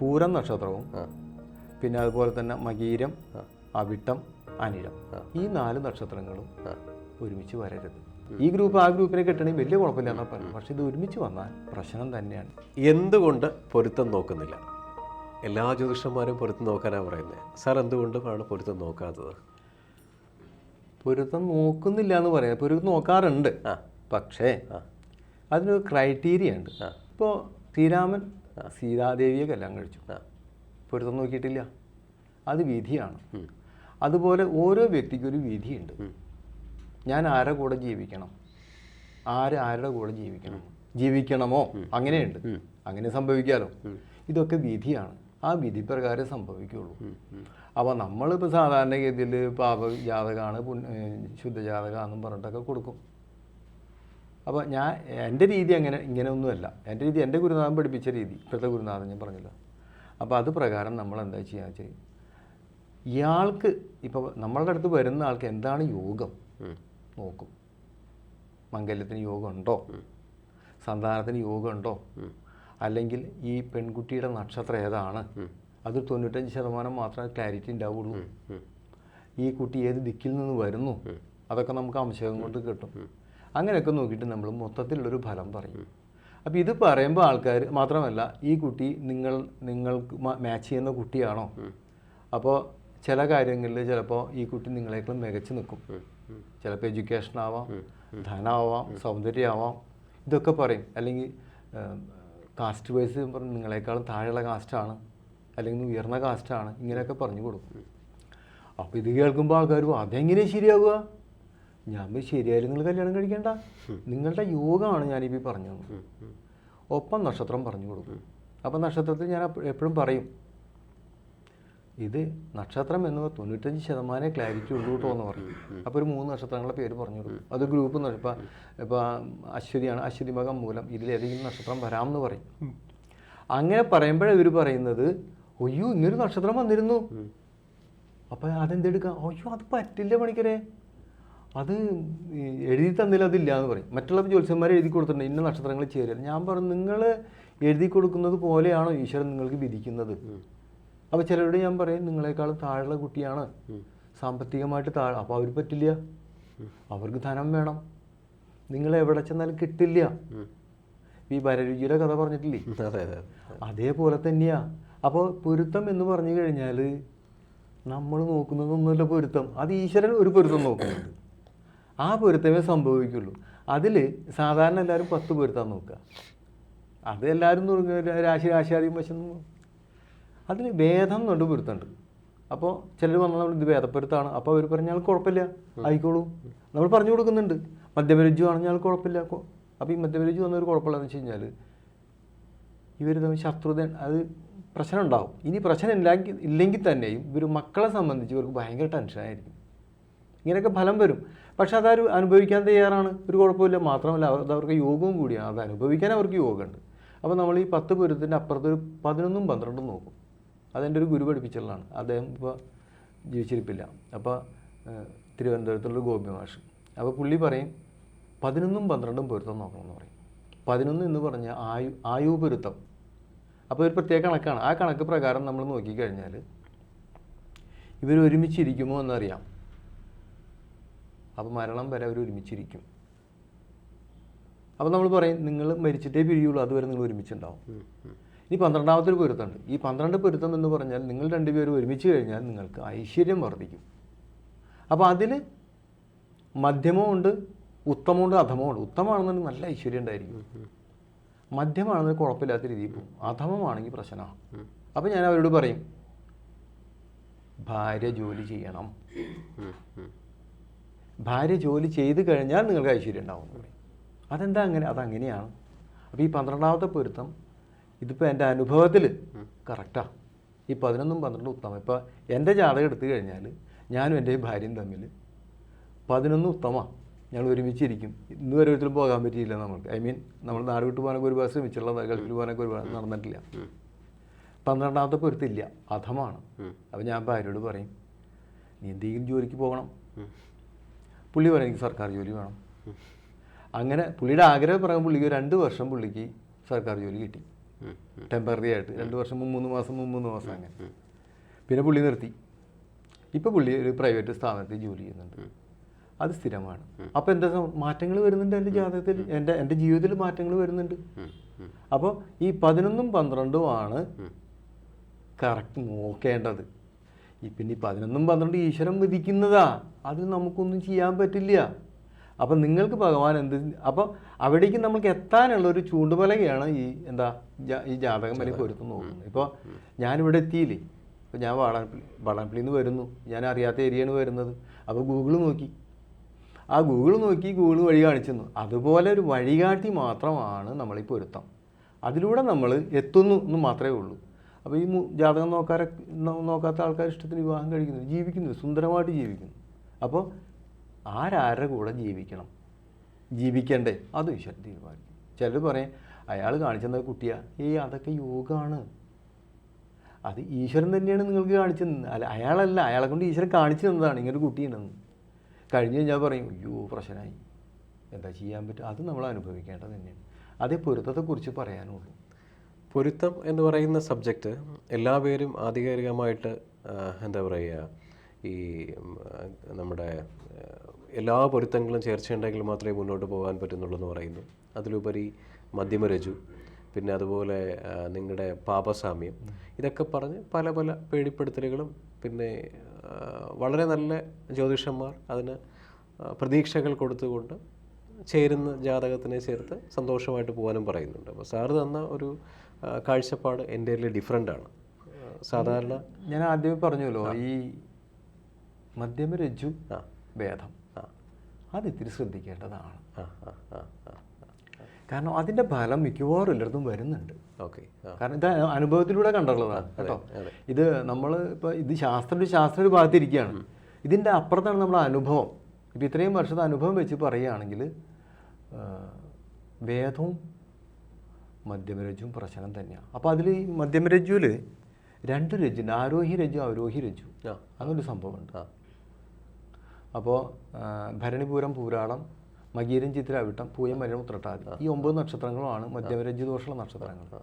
പൂരം നക്ഷത്രവും പിന്നെ അതുപോലെ തന്നെ മകീരം. അവിട്ടം അനിഴം. ഈ നാല് നക്ഷത്രങ്ങളും ഒരുമിച്ച് വരരുത്. ഈ ഗ്രൂപ്പ് ആ ഗ്രൂപ്പിനെ കിട്ടണമെങ്കിൽ വലിയ കുഴപ്പമില്ല എന്നാ പറഞ്ഞു പക്ഷെ ഇത് ഒരുമിച്ച് വന്നാൽ പ്രശ്നം തന്നെയാണ്. എന്തുകൊണ്ട് പൊരുത്തം നോക്കുന്നില്ല? എല്ലാ ജ്യോതിഷന്മാരും പൊരുത്തം നോക്കാനാണ് പറയുന്നത് സാർ ആണ് പൊരുത്തം നോക്കാത്തത്? പൊരുത്തം നോക്കുന്നില്ല എന്ന് പറയാം. പൊരുത്തം നോക്കാറുണ്ട്. പക്ഷേ അതിനൊരു ക്രൈറ്റീരിയ ഉണ്ട്. ഇപ്പോൾ ശ്രീരാമൻ സീതാദേവിയെ കല്യാണം കഴിച്ചു. പൊരുത്തം നോക്കിയിട്ടില്ല. അത് വിധിയാണ്. അതുപോലെ ഓരോ വ്യക്തിക്കും ഒരു വിധിയുണ്ട്. ഞാൻ ആരുടെ കൂടെ ജീവിക്കണം? ആര് ആരുടെ കൂടെ ജീവിക്കണം? ജീവിക്കണമോ? അങ്ങനെയുണ്ട്. അങ്ങനെ സംഭവിക്കാലോ? ഇതൊക്കെ വിധിയാണ്. ആ വിധി പ്രകാരം സംഭവിക്കുള്ളൂ അപ്പോൾ നമ്മളിപ്പോൾ സാധാരണഗതിയിൽ പാപ ജാതകമാണ് ശുദ്ധജാതകമാണെന്നും പറഞ്ഞിട്ടൊക്കെ കൊടുക്കും. അപ്പോൾ ഞാൻ എന്റെ രീതി അങ്ങനെ ഇങ്ങനെയൊന്നുമല്ല. എന്റെ രീതി എന്റെ ഗുരുനാഥൻ പഠിപ്പിച്ച രീതി ഇപ്പോഴത്തെ ഗുരുനാഥൻ ഞാൻ പറഞ്ഞില്ല. അപ്പോൾ അത് പ്രകാരം നമ്മൾ എന്താ ചെയ്യുക വെച്ചാൽ ഇയാൾക്ക് ഇപ്പോൾ നമ്മളുടെ അടുത്ത് വരുന്ന ആൾക്ക് എന്താണ് യോഗം? നോക്കും. മംഗല്യത്തിന് യോഗമുണ്ടോ? ഉണ്ടോ സന്താനത്തിന് യോഗം ഉണ്ടോ അല്ലെങ്കിൽ ഈ പെൺകുട്ടിയുടെ നക്ഷത്രം ഏതാണ്? അത് തൊണ്ണൂറ്റഞ്ച് ശതമാനം മാത്രമേ ക്ലാരിറ്റി ഉണ്ടാവുള്ളൂ. ഈ കുട്ടി ഏത് ദിക്കിൽ നിന്ന് വരുന്നു? അതൊക്കെ നമുക്ക് അംശകം കൊണ്ട് കിട്ടും. അങ്ങനെയൊക്കെ നോക്കിയിട്ട് നമ്മൾ മൊത്തത്തിലുള്ളൊരു ഫലം പറയും. അപ്പോൾ ഇത് പറയുമ്പോൾ ആൾക്കാർ മാത്രമല്ല ഈ കുട്ടി നിങ്ങൾ നിങ്ങൾക്ക് മാച്ച് ചെയ്യുന്ന കുട്ടിയാണോ? അപ്പോൾ ചില കാര്യങ്ങളിൽ ചിലപ്പോൾ ഈ കുട്ടി നിങ്ങളെക്കാളും മികച്ചു നിൽക്കും. ചിലപ്പോൾ എഡ്യൂക്കേഷൻ ആവാം ധനമാവാം സൗന്ദര്യമാവാം ഇതൊക്കെ പറയും. അല്ലെങ്കിൽ കാസ്റ്റ് വൈസ് പറഞ്ഞ് നിങ്ങളെക്കാളും താഴെയുള്ള കാസ്റ്റാണ് അല്ലെങ്കിൽ ഉയർന്ന കാസ്റ്റാണ് ഇങ്ങനെയൊക്കെ പറഞ്ഞു കൊടുക്കും. അപ്പോൾ ഇത് കേൾക്കുമ്പോൾ ആൾക്കാർ അതെങ്ങനെയാണ് അതെങ്ങനെ ശരിയാവുക? ഞാൻ പോയി ശരിയായാലും നിങ്ങൾ കല്യാണം കഴിക്കേണ്ട. നിങ്ങളുടെ യോഗമാണ് ഞാനിപ്പോൾ പറഞ്ഞു തന്നത് ഒപ്പം നക്ഷത്രം പറഞ്ഞു കൊടുക്കും. അപ്പം നക്ഷത്രത്തിൽ ഞാൻ എപ്പോഴും പറയും ഇത് നക്ഷത്രം എന്ന് തൊണ്ണൂറ്റഞ്ച് ശതമാനം ക്ലാരിറ്റി ഉള്ളൂ കേട്ടോ എന്ന് പറയും. അപ്പോൾ ഒരു മൂന്ന് നക്ഷത്രങ്ങളുടെ പേര് പറഞ്ഞു കൊടുക്കും. അത് ഗ്രൂപ്പ് എന്ന് ഇപ്പം ഇപ്പം അശ്വതിയാണ് അശ്വതി മകം മൂലം ഇതിലേതെങ്കിലും നക്ഷത്രം വരാമെന്ന് പറയും. അങ്ങനെ പറയുമ്പോഴേ ഇവർ പറയുന്നത് ഒയ്യോ ഇങ്ങനൊരു നക്ഷത്രം വന്നിരുന്നു. അപ്പം അതെന്തെടുക്കാം? അയ്യോ അത് പറ്റില്ല പണിക്കരെ അത് എഴുതി തന്നില്ല അതില്ല എന്ന് പറയും. മറ്റുള്ള ജ്യോത്സ്യന്മാർ എഴുതി കൊടുത്തിട്ടുണ്ട് ഇന്ന നക്ഷത്രങ്ങൾ ചേരുക. ഞാൻ പറഞ്ഞു നിങ്ങൾ എഴുതി കൊടുക്കുന്നത് പോലെയാണോ ഈശ്വരൻ നിങ്ങൾക്ക് വിധിക്കുന്നത്? അപ്പോൾ ചിലരോട് ഞാൻ പറയും നിങ്ങളെക്കാളും താഴെയുള്ള കുട്ടിയാണ്. സാമ്പത്തികമായിട്ട് താഴെ അപ്പോൾ അവർ പറ്റില്ല. അവർക്ക് ധനം വേണം. നിങ്ങൾ എവിടെ ചെന്നാലും കിട്ടില്ല. ഈ ഭരരുചിയുടെ കഥ പറഞ്ഞിട്ടില്ലേ? അതെ അതെ അതേപോലെ തന്നെയാ. അപ്പോൾ പൊരുത്തം എന്ന് പറഞ്ഞു കഴിഞ്ഞാൽ നമ്മൾ നോക്കുന്നതൊന്നുമല്ല പൊരുത്തം. അത് ഈശ്വരൻ ഒരു പൊരുത്തം നോക്കുന്നുണ്ട്. ആ പൊരുത്തമേ സംഭവിക്കുള്ളൂ. അതിൽ സാധാരണ എല്ലാവരും പത്ത് പൊരുത്താൻ നോക്കുക. അത് എല്ലാവരും രാശി രാശിയാദ്യം വശം അതിൽ ഭേദം എന്നുണ്ട് പൊരുത്തമുണ്ട്. അപ്പോൾ ചിലർ വന്നാൽ നമ്മൾ ഇത് ഭേദപ്പൊരുത്താണ് അപ്പോൾ അവർ പറഞ്ഞാൽ കുഴപ്പമില്ല. ആയിക്കോളൂ. നമ്മൾ പറഞ്ഞു കൊടുക്കുന്നുണ്ട്. മധ്യപരിജു ആണെങ്കിൽ കുഴപ്പമില്ല. അപ്പോൾ ഈ മദ്യപരിജു വന്നൊരു കുഴപ്പമില്ലെന്ന് വെച്ച് കഴിഞ്ഞാൽ ഇവർ തമ്മിൽ ശത്രുത അത് പ്രശ്നം ഉണ്ടാവും. ഇനി പ്രശ്നം ഇല്ലെങ്കിൽ ഇല്ലെങ്കിൽ തന്നെയും ഇവർ മക്കളെ സംബന്ധിച്ച് ഇവർക്ക് ഭയങ്കര ടെൻഷനായിരിക്കും. ഇങ്ങനെയൊക്കെ ഫലം വരും. പക്ഷെ അതാരും അനുഭവിക്കാൻ തയ്യാറാണ്. ഒരു കുഴപ്പമില്ല. മാത്രമല്ല അത് അവർക്ക് യോഗവും കൂടിയാണ്. അത് അനുഭവിക്കാൻ അവർക്ക് യോഗമുണ്ട്. അപ്പോൾ നമ്മൾ ഈ പത്ത് പൊരുത്തിന്റെ അപ്പുറത്ത് ഒരു പതിനൊന്നും പന്ത്രണ്ടും നോക്കും. അതെന്റെ ഒരു ഗുരു പഠിപ്പിച്ചുള്ളതാണ് അദ്ദേഹം ഇപ്പോൾ ജീവിച്ചിരിപ്പില്ല. അപ്പോൾ തിരുവനന്തപുരത്തുള്ള ഗോപി മാഷ്. അപ്പോൾ പുള്ളി പറയും പതിനൊന്നും പന്ത്രണ്ടും പൊരുത്തം നോക്കണമെന്ന് പറയും. പതിനൊന്ന് എന്ന് പറഞ്ഞാൽ ആയു ആയു പൊരുത്തം. അപ്പോൾ ഒരു പ്രത്യേക കണക്കാണ്. ആ കണക്ക് പ്രകാരം നമ്മൾ നോക്കിക്കഴിഞ്ഞാൽ ഇവർ ഒരുമിച്ചിരിക്കുമോ എന്നറിയാം. അപ്പോൾ മരണം വരെ അവർ ഒരുമിച്ചിരിക്കും. അപ്പോൾ നമ്മൾ പറയും നിങ്ങൾ മരിച്ചിട്ടേ പിരിയുള്ളൂ അതുവരെ നിങ്ങൾ ഒരുമിച്ചുണ്ടാവും. ഇനി പന്ത്രണ്ടാമത്തെ ഒരു പൊരുത്തമുണ്ട്. ഈ പന്ത്രണ്ട് പൊരുത്തം എന്ന് പറഞ്ഞാൽ നിങ്ങൾ രണ്ടുപേരും ഒരുമിച്ച് കഴിഞ്ഞാൽ നിങ്ങൾക്ക് ഐശ്വര്യം വർദ്ധിക്കും. അപ്പോൾ അതിൽ മധ്യമമുണ്ട് ഉത്തമമുണ്ട് അധമമുണ്ട് ഉത്തമമാണെന്നുണ്ടെങ്കിൽ നല്ല ഐശ്വര്യം ഉണ്ടായിരിക്കും. മധ്യമാണെന്ന് കുഴപ്പമില്ലാത്ത രീതിയിൽ പോകും. അധമമാണെങ്കിൽ പ്രശ്നമാണ് അപ്പോൾ ഞാൻ അവരോട് പറയും ഭാര്യ ജോലി ചെയ്യണം. ഭാര്യ ജോലി ചെയ്ത് കഴിഞ്ഞാൽ നിങ്ങൾക്ക് ഐശ്വര്യം ഉണ്ടാവും. അതെന്താ അങ്ങനെ? അതങ്ങനെയാണ്. അപ്പോൾ ഈ പന്ത്രണ്ടാമത്തെ പൊരുത്തം ഇതിപ്പോൾ എന്റെ അനുഭവത്തിൽ കറക്റ്റാണ് ഈ പതിനൊന്നും പന്ത്രണ്ടും ഉത്തമം. ഇപ്പോൾ എന്റെ ജാതകം എടുത്തു കഴിഞ്ഞാൽ ഞാനും എന്റെ ഭാര്യയും തമ്മിൽ പതിനൊന്ന് ഉത്തമമാണ് ഞങ്ങൾ ഒരുമിച്ചിരിക്കും. ഇന്ന് വരെ ഒരിക്കലും പോകാൻ പറ്റിയില്ല നമുക്ക് ഐ മീൻ നമ്മൾ നാട് വിട്ടു പോകാനൊക്കെ ഒരുപാട് ശ്രമിച്ചുള്ളതാണ് ഗൾഫിൽ പോകാനൊക്കെ ഒരുപാട് നടന്നിട്ടില്ല. പന്ത്രണ്ടാമത്തെ പൊരുത്തില്ല അധമാണ്. അപ്പോൾ ഞാൻ ഭാര്യയോട് പറയും നീ എന്തെങ്കിലും ജോലിക്ക് പോകണം. പുള്ളി പറയും എനിക്ക് സർക്കാർ ജോലി വേണം. അങ്ങനെ പുള്ളിയുടെ ആഗ്രഹം പറയാൻ പുള്ളിക്ക് രണ്ട് വർഷം പുള്ളിക്ക് സർക്കാർ ജോലി കിട്ടി. ടെമ്പററി ആയിട്ട് രണ്ട് വർഷം മൂന്ന് മാസം മൂന്ന് മാസം അങ്ങനെ. പിന്നെ പുള്ളി നിർത്തി. ഇപ്പം പുള്ളി ഒരു പ്രൈവറ്റ് സ്ഥാപനത്തിൽ ജോലി ചെയ്യുന്നുണ്ട്. അത് സ്ഥിരമാണ്. അപ്പോൾ എന്താ മാറ്റങ്ങൾ വരുന്നുണ്ട് എന്റെ ജാതകത്തിൽ? എന്റെ എന്റെ ജീവിതത്തിൽ മാറ്റങ്ങൾ വരുന്നുണ്ട്. അപ്പോൾ ഈ പതിനൊന്നും പന്ത്രണ്ടും ആണ് കറക്റ്റ് നോക്കേണ്ടത്. ഈ പിന്നെ പതിനൊന്നും പന്ത്രണ്ട് ഈശ്വരൻ വിധിക്കുന്നതാ. അത് നമുക്കൊന്നും ചെയ്യാൻ പറ്റില്ല. അപ്പം നിങ്ങൾക്ക് ഭഗവാൻ എന്ത് അപ്പം അവിടേക്ക് നമുക്ക് എത്താനുള്ള ഒരു ചൂണ്ടുപലകയാണ് ഈ എന്താ ഈ ജാതകം വരെ പൊരുത്തം നോക്കുന്നത്. ഇപ്പോൾ ഞാനിവിടെ എത്തിയില്ലേ? ഇപ്പോൾ ഞാൻ വാടാനപ്പള്ളി വാടാനപ്പള്ളിയിൽ നിന്ന് വരുന്നു. ഞാൻ അറിയാത്ത ഏരിയയാണ് വരുന്നത്. അപ്പോൾ ഗൂഗിൾ നോക്കി. ആ ഗൂഗിൾ നോക്കി ഗൂഗിൾ വഴി കാണിച്ചു തന്നു. അതുപോലെ ഒരു വഴികാട്ടി മാത്രമാണ് നമ്മൾ ഈ പൊരുത്തം. അതിലൂടെ നമ്മൾ എത്തുന്നു എന്ന് മാത്രമേ ഉള്ളൂ. അപ്പോൾ ഈ ജാതകം നോക്കാരെ നോക്കാത്ത ആൾക്കാർ ഇഷ്ടത്തിന് വിവാഹം കഴിക്കുന്നു. ജീവിക്കുന്നു സുന്ദരമായിട്ട് ജീവിക്കുന്നു. അപ്പോൾ ആരാരുടെ കൂടെ ജീവിക്കണം? ജീവിക്കണ്ടേ? അത് ഈശ്വരൻ തീരുമാനിക്കും. ചിലർ പറയും അയാൾ കാണിച്ചെന്ന കുട്ടിയാ. ഏയ് അതൊക്കെ യോഗമാണ് അത് ഈശ്വരൻ തന്നെയാണ് നിങ്ങൾക്ക് കാണിച്ചു തന്നത് അല്ല അയാളല്ല അയാളെ കൊണ്ട് ഈശ്വരൻ കാണിച്ചു തന്നതാണ് ഇങ്ങനെ കുട്ടിയുണ്ടെന്ന് കഴിഞ്ഞ് കഴിഞ്ഞാൽ പറയും അയ്യോ പ്രശ്നമായി എന്താ ചെയ്യാൻ പറ്റും? അത് നമ്മൾ അനുഭവിക്കേണ്ടത് തന്നെയാണ്. അതേ പൊരുത്തത്തെക്കുറിച്ച് പറയാനുള്ളൂ. പൊരുത്തം എന്ന് പറയുന്ന സബ്ജക്റ്റ് എല്ലാ പേരും ആധികാരികമായിട്ട് എന്താ പറയുക ഈ നമ്മുടെ എല്ലാ പൊരുത്തങ്ങളും ചേർച്ചയുണ്ടെങ്കിൽ മാത്രമേ മുന്നോട്ട് പോകാൻ പറ്റുന്നുള്ളൂ എന്ന് പറയുന്നു. അതിലുപരി മധ്യമരജു പിന്നെ അതുപോലെ നിങ്ങളുടെ പാപസാമ്യം ഇതൊക്കെ പറഞ്ഞ് പല പല പേടിപ്പെടുത്തലുകളും പിന്നെ വളരെ നല്ല ജ്യോതിഷന്മാർ അതിന് പ്രതീക്ഷകൾ കൊടുത്തുകൊണ്ട് ചേരുന്ന ജാതകത്തിനെ ചേർത്ത് സന്തോഷമായിട്ട് പോകാനും പറയുന്നുണ്ട്. അപ്പോൾ സാറ് തന്ന ഒരു കാഴ്ചപ്പാട് എന്റെ ഡിഫറെന്റ് ആണ്. സാധാരണ ഞാൻ ആദ്യമേ പറഞ്ഞല്ലോ ഈ മധ്യമരജ്ജു രജു ഭേദം. അത് ഇത്തിരി ശ്രദ്ധിക്കേണ്ടതാണ്. കാരണം അതിന്റെ ഫലം മിക്കവാറും എല്ലായിടത്തും വരുന്നുണ്ട്. ഓക്കെ കാരണം ഇത് അനുഭവത്തിലൂടെ കണ്ടുള്ളതാണ് കേട്ടോ. ഇത് നമ്മൾ ഇപ്പോൾ ഇത് ശാസ്ത്രം ഒരു ശാസ്ത്രം ഒരു ഭാഗത്തിരിക്കുകയാണ്. ഇതിന്റെ അപ്പുറത്താണ് നമ്മുടെ അനുഭവം. ഇപ്പം ഇത്രയും വർഷത്തെ അനുഭവം വെച്ച് പറയുകയാണെങ്കിൽ വേദവും മധ്യമരജ്ജും പ്രശ്നം തന്നെയാണ് അപ്പോൾ അതിൽ ഈ മധ്യമരജ്ജുവിൽ രണ്ട് രജ്ജുണ്ട് ആരോഹി രജു അവരോഹി രജു. അങ്ങനൊരു സംഭവമുണ്ട്. ഉണ്ട് അപ്പോൾ ഭരണിപൂരം പൂരാളം മകീരം ചിത്ര അവിട്ടം പൂയം മരണം ഉത്രട്ടാതി. ഈ ഒമ്പത് നക്ഷത്രങ്ങളുമാണ് മധ്യമരജ്ജു ദോഷമുള്ള നക്ഷത്രങ്ങൾ.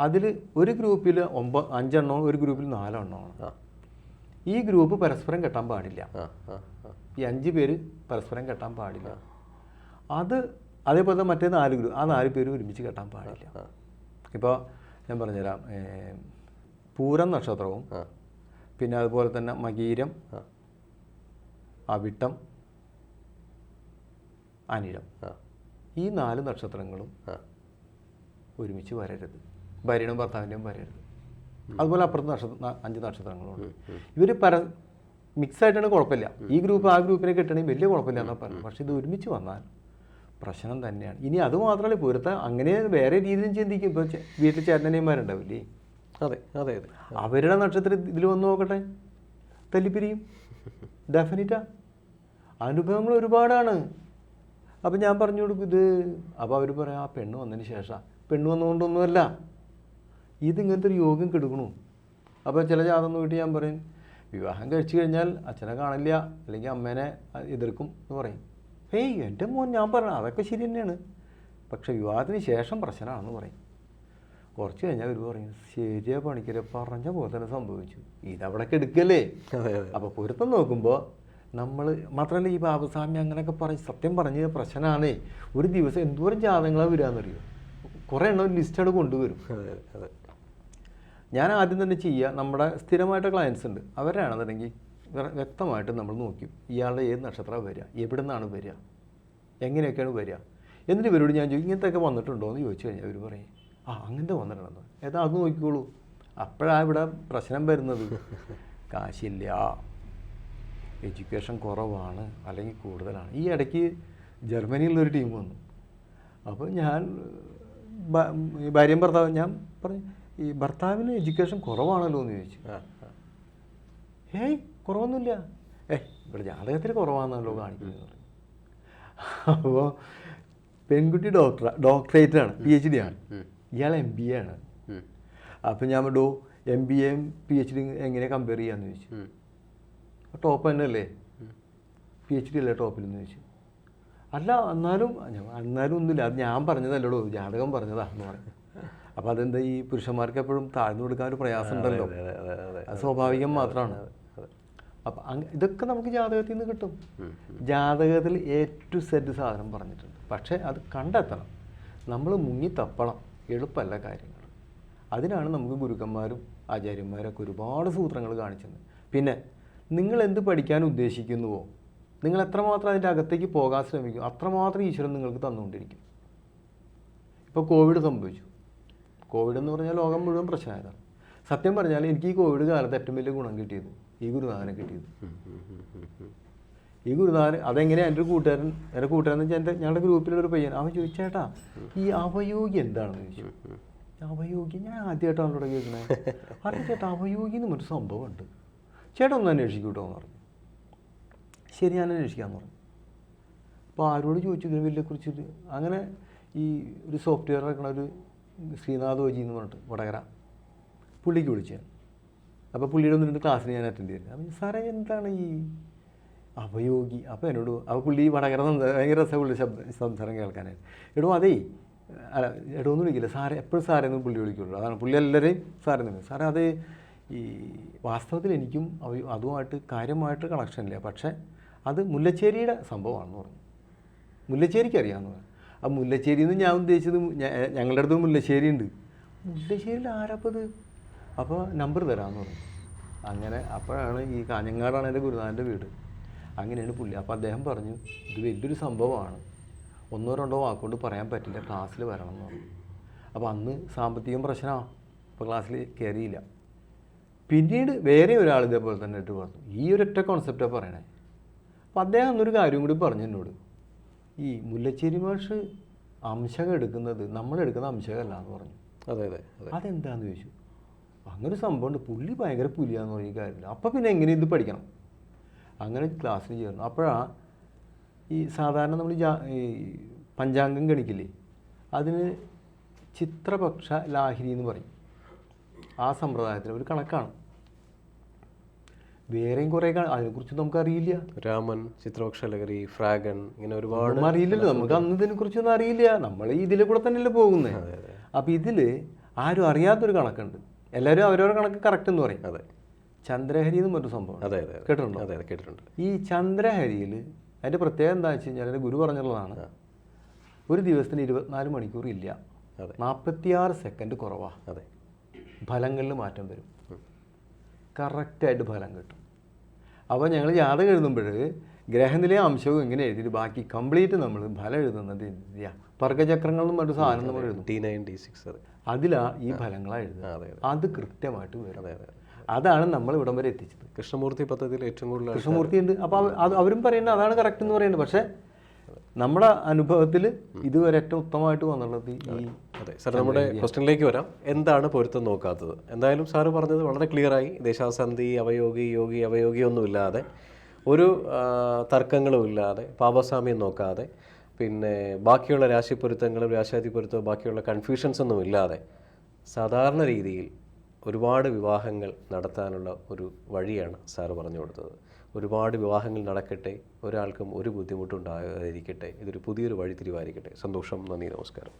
അതിൽ ഒരു ഗ്രൂപ്പിൽ ഒമ്പ അഞ്ചെണ്ണവും ഒരു ഗ്രൂപ്പിൽ നാലെണ്ണമാണ് ഈ ഗ്രൂപ്പ് പരസ്പരം കെട്ടാൻ പാടില്ല. ഈ അഞ്ച് പേര് പരസ്പരം കെട്ടാൻ പാടില്ല. അത് അതേപോലെ തന്നെ മറ്റേ നാല് ഗ്രൂപ്പ് ആ നാല് പേരും ഒരുമിച്ച് കെട്ടാൻ പാടില്ല. ഇപ്പോൾ ഞാൻ പറഞ്ഞുതരാം. പൂരം നക്ഷത്രവും പിന്നെ അതുപോലെ തന്നെ മകീരം അവിട്ടം അനിഴം. ഈ നാല് നക്ഷത്രങ്ങളും ഒരുമിച്ച് വരരുത്. ഭാര്യയുടെ ഭർത്താവിന്റെയും വരരുത്. അതുപോലെ അപ്പുറത്ത് നക്ഷത്ര അഞ്ച് നക്ഷത്രങ്ങളുണ്ട് ഇവർ പര മിക്സ് ആയിട്ടാണ് കുഴപ്പമില്ല. ഈ ഗ്രൂപ്പ് ആ ഗ്രൂപ്പിനെ കിട്ടണമെങ്കിൽ വലിയ കുഴപ്പമില്ല എന്നാണ് പറഞ്ഞു പക്ഷേ ഇത് ഒരുമിച്ച് വന്നാൽ പ്രശ്നം തന്നെയാണ്. ഇനി അത് മാത്രമല്ല പൊരുത്താൻ അങ്ങനെ വേറെ രീതിയിലും ചിന്തിക്കും. ഇപ്പോൾ വീട്ടിൽ ചേട്ടനന്മാരുണ്ടാവില്ലേ അതെ അതെ അതെ. അവരുടെ നക്ഷത്രം ഇതിൽ വന്നു നോക്കട്ടെ. തല്ലിപ്പിരിയും. ഡെഫിനറ്റാ. അനുഭവങ്ങൾ ഒരുപാടാണ്. അപ്പം ഞാൻ പറഞ്ഞു കൊടുക്കും ഇത് അപ്പോൾ അവർ പറയാം ആ പെണ്ണ് വന്നതിന് ശേഷം. പെണ്ണ് വന്നുകൊണ്ടൊന്നുമല്ല ഇതിങ്ങനത്തെ ഒരു യോഗം കെടുക്കണു. അപ്പോൾ ചില ജാതം നോക്കിയിട്ട് ഞാൻ പറയും വിവാഹം കഴിച്ചു കഴിഞ്ഞാൽ അച്ഛനെ കാണില്ല. അല്ലെങ്കിൽ അമ്മേനെ എതിർക്കും എന്ന് പറയും. ഏയ് എന്റെ മോൻ ഞാൻ പറഞ്ഞു അതൊക്കെ ശരി തന്നെയാണ്. പക്ഷേ വിവാഹത്തിന് ശേഷം പ്രശ്നമാണെന്ന് പറയും. കുറച്ച് കഴിഞ്ഞാൽ അവർ പറയും ശരിയാ പണിക്കരെ പറഞ്ഞ പോലെ തന്നെ സംഭവിച്ചു. ഇതവിടൊക്കെ എടുക്കല്ലേ? അപ്പോൾ പൊരുത്തം നോക്കുമ്പോൾ നമ്മൾ മാത്രമല്ല ഈ ബാബുസ്വാമി അങ്ങനെയൊക്കെ പറഞ്ഞ് സത്യം പറഞ്ഞ പ്രശ്നമാണേ. ഒരു ദിവസം എന്തോരം ജാതകങ്ങളാണ് വരാമെന്നറിയോ കുറേ എണ്ണം ലിസ്റ്റോട് കൊണ്ടുവരും. അതെ അതെ ഞാൻ ആദ്യം തന്നെ ചെയ്യുക നമ്മുടെ സ്ഥിരമായിട്ട് ക്ലയൻസ് ഉണ്ട്. അവരാണെന്നുണ്ടെങ്കിൽ വ്യക്തമായിട്ട് നമ്മൾ നോക്കും. ഇയാളുടെ ഏത് നക്ഷത്രമാണ് വരിക? എവിടെ നിന്നാണ് വരിക? എങ്ങനെയൊക്കെയാണ് വരിക? എന്നിട്ട് ഇവരോട് ഞാൻ ചോദിക്കും ഇങ്ങനത്തെ ഒക്കെ വന്നിട്ടുണ്ടോ എന്ന് ചോദിച്ചു കഴിഞ്ഞാൽ അവർ പറയും ആ അങ്ങനത്തെ വന്നിട്ടുണ്ടെന്ന് ഏതാ അത് നോക്കിക്കോളൂ. അപ്പോഴാണ് ഇവിടെ പ്രശ്നം വരുന്നത്. കാശില്ല. എഡ്യൂക്കേഷൻ കുറവാണ് അല്ലെങ്കിൽ കൂടുതലാണ്. ഈ ഇടയ്ക്ക് ജർമ്മനിയിലുള്ളൊരു ടീം വന്നു. അപ്പോൾ ഞാൻ ഭാര്യയും ഭർത്താവ് ഞാൻ പറഞ്ഞു ഈ ഭർത്താവിന് എഡ്യൂക്കേഷൻ കുറവാണല്ലോ എന്ന് ചോദിച്ചു ഏയ് കുറവൊന്നുമില്ല. ഏ ഇവിടെ ജാതകത്തിൽ കുറവാണെന്നല്ലോ കാണിക്കുന്നത്. പറഞ്ഞു അപ്പോൾ പെൺകുട്ടി ഡോക്ടർ ഡോക്ടറേറ്റ് ആണ് പി എച്ച് ഡി ആണ്. ഇയാൾ എം ബി എ ആണ്. അപ്പം ഞാൻ ഡോ എം ബി എയും പി എച്ച് ഡി എങ്ങനെ കമ്പയർ ചെയ്യാമെന്ന് ചോദിച്ചു. ടോപ്പ് തന്നെ അല്ലേ പി എച്ച് ഡി അല്ലേ ടോപ്പിലെന്ന് ചോദിച്ചു. അല്ല എന്നാലും എന്നാലും ഒന്നുമില്ല. അത് ഞാൻ പറഞ്ഞതല്ലടോ ജാതകം പറഞ്ഞതാ എന്ന് പറഞ്ഞു. അപ്പോൾ അതെന്താ ഈ പുരുഷന്മാർക്ക് എപ്പോഴും താഴ്ന്നു കൊടുക്കാൻ ഒരു പ്രയാസം ഉണ്ടല്ലോ അതെ അതെ അതെ അത് സ്വാഭാവികം മാത്രമാണ്. അപ്പം ഇതൊക്കെ നമുക്ക് ജാതകത്തിൽ നിന്ന് കിട്ടും. ജാതകത്തിൽ എ ടു സെറ്റ് സാധനം പറഞ്ഞിട്ടുണ്ട്. പക്ഷേ അത് കണ്ടെത്തണം. നമ്മൾ മുങ്ങി തപ്പണം. എളുപ്പമല്ല കാര്യങ്ങൾ അതിനാണ് നമുക്ക് ഗുരുക്കന്മാരും ആചാര്യന്മാരൊക്കെ ഒരുപാട് സൂത്രങ്ങൾ കാണിച്ചത്. പിന്നെ നിങ്ങൾ എന്ത് പഠിക്കാൻ ഉദ്ദേശിക്കുന്നുവോ? നിങ്ങൾ എത്രമാത്രം അതിന്റെ അകത്തേക്ക് പോകാൻ ശ്രമിക്കും? അത്രമാത്രം ഈശ്വരൻ നിങ്ങൾക്ക് തന്നുകൊണ്ടിരിക്കും. ഇപ്പോൾ കോവിഡ് സംഭവിച്ചു. കോവിഡ് എന്ന് പറഞ്ഞാൽ ലോകം മുഴുവൻ പ്രശ്നമായതാണ്. സത്യം പറഞ്ഞാൽ എനിക്ക് ഈ കോവിഡ് കാലത്ത് ഏറ്റവും വലിയ ഗുണം കിട്ടിയത് ഈ ഗുരുനാഥനെ കിട്ടിയത്. ഈ ഗുരുനാഥൻ അതെങ്ങനെയാണ് എന്റെ കൂട്ടുകാരൻ എന്റെ കൂട്ടുകാരൻ എന്ന് വെച്ചാൽ എന്റെ ഞങ്ങളുടെ ഗ്രൂപ്പിലൊരു പയ്യൻ. അവൻ ചോദിച്ചേട്ടാ ഈ അവയോഗി എന്താണെന്ന് ചോദിച്ചു. അവയോഗി ഞാൻ ആദ്യമായിട്ടാണ് ഇവിടെ കേൾക്കുന്നത് അറിയാം ചേട്ടാ അവയോഗി എന്ന് ഒരു സംഭവമുണ്ട്. ചേട്ടാ ഒന്ന് അന്വേഷിക്കൂട്ടോ എന്ന് പറഞ്ഞു. ശരി ഞാൻ അന്വേഷിക്കാമെന്ന് പറഞ്ഞു. അപ്പോൾ ആരോട് ചോദിച്ചു ഇതിനെ വലിയ കുറിച്ചിട്ട്? അങ്ങനെ ഈ ഒരു സോഫ്റ്റ്വെയർ ഇറക്കണ ഒരു ശ്രീനാഥ് ഓജി എന്ന് പറഞ്ഞിട്ട് വടകര. പുള്ളിക്ക് വിളിച്ചു. ഞാൻ അപ്പോൾ പുള്ളിയുടെ ഒന്ന് രണ്ട് ക്ലാസ്സിന് ഞാൻ അറ്റൻഡ് ചെയ്തില്ല. അപ്പം സാറേ എന്താണ് ഈ അപയോഗി അപ്പോൾ എന്നോട് അപ്പോൾ പുള്ളി വടകര ഭയങ്കര രസമുള്ള ശബ്ദ സംസാരം കേൾക്കാനായിട്ട്. എടോ അതേ അല്ല എടോ ഒന്നും വിളിക്കില്ല. സാറേ എപ്പോഴും സാറേ ഒന്നും പുള്ളി വിളിക്കുള്ളൂ. അതാണ് പുള്ളി എല്ലാവരെയും സാറേ നിന്ന് സാറേ അത് ഈ വാസ്തവത്തിൽ എനിക്കും അതുമായിട്ട് കാര്യമായിട്ട് കണക്ഷൻ ഇല്ല. പക്ഷേ അത് മുല്ലശ്ശേരിയുടെ സംഭവമാണെന്ന് പറഞ്ഞു. മുല്ലശ്ശേരിക്ക് അറിയാമെന്ന് പറഞ്ഞു. ആ മുല്ലശ്ശേരി എന്ന് ഞാൻ ഉദ്ദേശിച്ചത് ഞങ്ങളുടെ അടുത്ത് മുല്ലശ്ശേരി ഉണ്ട് മുല്ലശ്ശേരിയിൽ ആരപ്പത്? അപ്പോൾ നമ്പർ തരാമെന്ന് പറഞ്ഞു. അങ്ങനെ അപ്പോഴാണ് ഈ കാഞ്ഞങ്ങാടാണ് എന്റെ ഗുരുനാഥന്റെ വീട്. അങ്ങനെയാണ് പുള്ളി. അപ്പോൾ അദ്ദേഹം പറഞ്ഞു ഇത് വലിയൊരു സംഭവമാണ്. ഒന്നോ രണ്ടോ വാക്കുകൊണ്ട് പറയാൻ പറ്റില്ല ക്ലാസ്സിൽ വരണം എന്ന് പറഞ്ഞു. അപ്പോൾ അന്ന് സാമ്പത്തികം പ്രശ്നമാണ് അപ്പോൾ ക്ലാസ്സിൽ കയറിയില്ല പിന്നീട് വേറെ ഒരാൾ ഇതേപോലെ തന്നെ ഇട്ട് പറഞ്ഞു ഈ ഒരൊറ്റ കോൺസെപ്റ്റാണ് പറയണേ. അപ്പം അദ്ദേഹം അന്നൊരു കാര്യം കൂടി പറഞ്ഞു എന്നോട്. ഈ മുല്ലശ്ശേരി മാഷ് അംശകം എടുക്കുന്നത് നമ്മളെടുക്കുന്ന അംശകമല്ല എന്ന് പറഞ്ഞു. അതെ അതെ അതെ. അതെന്താന്ന് ചോദിച്ചു? അങ്ങനെ സംഭവമുണ്ട്. പുള്ളി ഭയങ്കര പുലിയാന്ന് പറഞ്ഞ കാര്യമില്ല അപ്പം പിന്നെ എങ്ങനെ ഇത് പഠിക്കണം? അങ്ങനെ ക്ലാസ്സിന് ചേർന്നു. അപ്പോഴാണ് ഈ സാധാരണ നമ്മൾ ഈ പഞ്ചാംഗം ഗണിക്കില്ലേ? അതിന് ചിത്രപക്ഷ ലാഹിരി എന്ന് പറയും. ആ സമ്പ്രദായത്തിന് ഒരു കണക്കാണ്. വേറെയും കുറേ അതിനെക്കുറിച്ച് നമുക്കറിയില്ല. രാമൻ ചിത്രപക്ഷലകരി ഫ്രാഗൺ ഇങ്ങനെ ഒരുപാട് അറിയില്ലല്ലോ. നമുക്ക് അന്ന് ഇതിനെ കുറിച്ചൊന്നും അറിയില്ല. നമ്മൾ ഇതിലെ കൂടെ തന്നെയല്ലേ പോകുന്നത് അപ്പോൾ ഇതിൽ ആരും അറിയാത്തൊരു കണക്കുണ്ട്. എല്ലാവരും അവരവരുടെ കണക്ക് കറക്റ്റ് എന്ന് പറയും. അതെ. ചന്ദ്രഹരി എന്ന് പറഞ്ഞൊരു സംഭവം അതെ അതെ അതെ. കേട്ടിട്ടുണ്ടോ? അതെ അതെ കേട്ടിട്ടുണ്ട്. ഈ ചന്ദ്രഹരിയിൽ അതിന്റെ പ്രത്യേകത എന്താ വെച്ച് കഴിഞ്ഞാൽ എന്റെ ഗുരു പറഞ്ഞുള്ളതാണ് ഒരു ദിവസത്തിന് ഇരുപത്തിനാല് മണിക്കൂർ ഇല്ല. അതെ. നാൽപ്പത്തിയാറ് സെക്കൻഡ് കുറവാണ് അതെ. ഫലങ്ങളിൽ മാറ്റം വരും. കറക്റ്റായിട്ട് ഫലം കിട്ടും. അപ്പോൾ ഞങ്ങൾ ജാതകം എഴുതുമ്പോൾ ഗ്രഹനിലെ അംശവും ഇങ്ങനെ എഴുതിയിട്ട് ബാക്കി കംപ്ലീറ്റ് നമ്മൾ ഫലം എഴുതുന്നത് വർഗചക്രങ്ങൾ എന്ന് പറഞ്ഞൊരു സാധനം നമ്മൾ എഴുതും. ടി നയൻ ടി സിക്സ് അതെ. അതിലാ ഈ ഫലങ്ങളാണ് എഴുതുക അതെ കൃത്യമായിട്ട് വരും. അതെ അതെ അതാണ് നമ്മൾ ഇവിടം വരെ എത്തിച്ചത്. കൃഷ്ണമൂർത്തി പദ്ധതിയിൽ ഏറ്റവും കൂടുതൽ കൃഷ്ണമൂർത്തി ഉണ്ട്. അപ്പോൾ അവരും പറയുന്നത് അതാണ് കറക്റ്റ് എന്ന് പറയുന്നത് പക്ഷേ നമ്മുടെ അനുഭവത്തിൽ ഇതുവരെ ഏറ്റവും ഉത്തമമായിട്ട് വന്നുള്ളത് ഈ അതെ സാർ നമ്മുടെ ക്വസ്റ്റ്യനിലേക്ക് വരാം. എന്താണ് പൊരുത്തം നോക്കാത്തത്? എന്തായാലും സാറ് പറഞ്ഞത് വളരെ ക്ലിയറായി ദേശാസന്ധി അവയോഗി യോഗി അവയോഗി ഒന്നുമില്ലാതെ ഒരു തർക്കങ്ങളും ഇല്ലാതെ പാപസാമ്യം നോക്കാതെ പിന്നെ ബാക്കിയുള്ള രാശിപ്പൊരുത്തങ്ങളും രാശാധി പൊരുത്തവും ബാക്കിയുള്ള കൺഫ്യൂഷൻസ് ഒന്നും ഇല്ലാതെ സാധാരണ രീതിയിൽ ഒരുപാട് വിവാഹങ്ങൾ നടത്താനുള്ള ഒരു വഴിയാണ് സാറ് പറഞ്ഞു കൊടുത്തത്. ഒരുപാട് വിവാഹങ്ങൾ നടക്കട്ടെ ഒരാൾക്കും ഒരു ബുദ്ധിമുട്ടുണ്ടാകാതിരിക്കട്ടെ ഇതൊരു പുതിയൊരു വഴി വഴിത്തിരിവായിരിക്കട്ടെ സന്തോഷം നന്ദി നമസ്കാരം.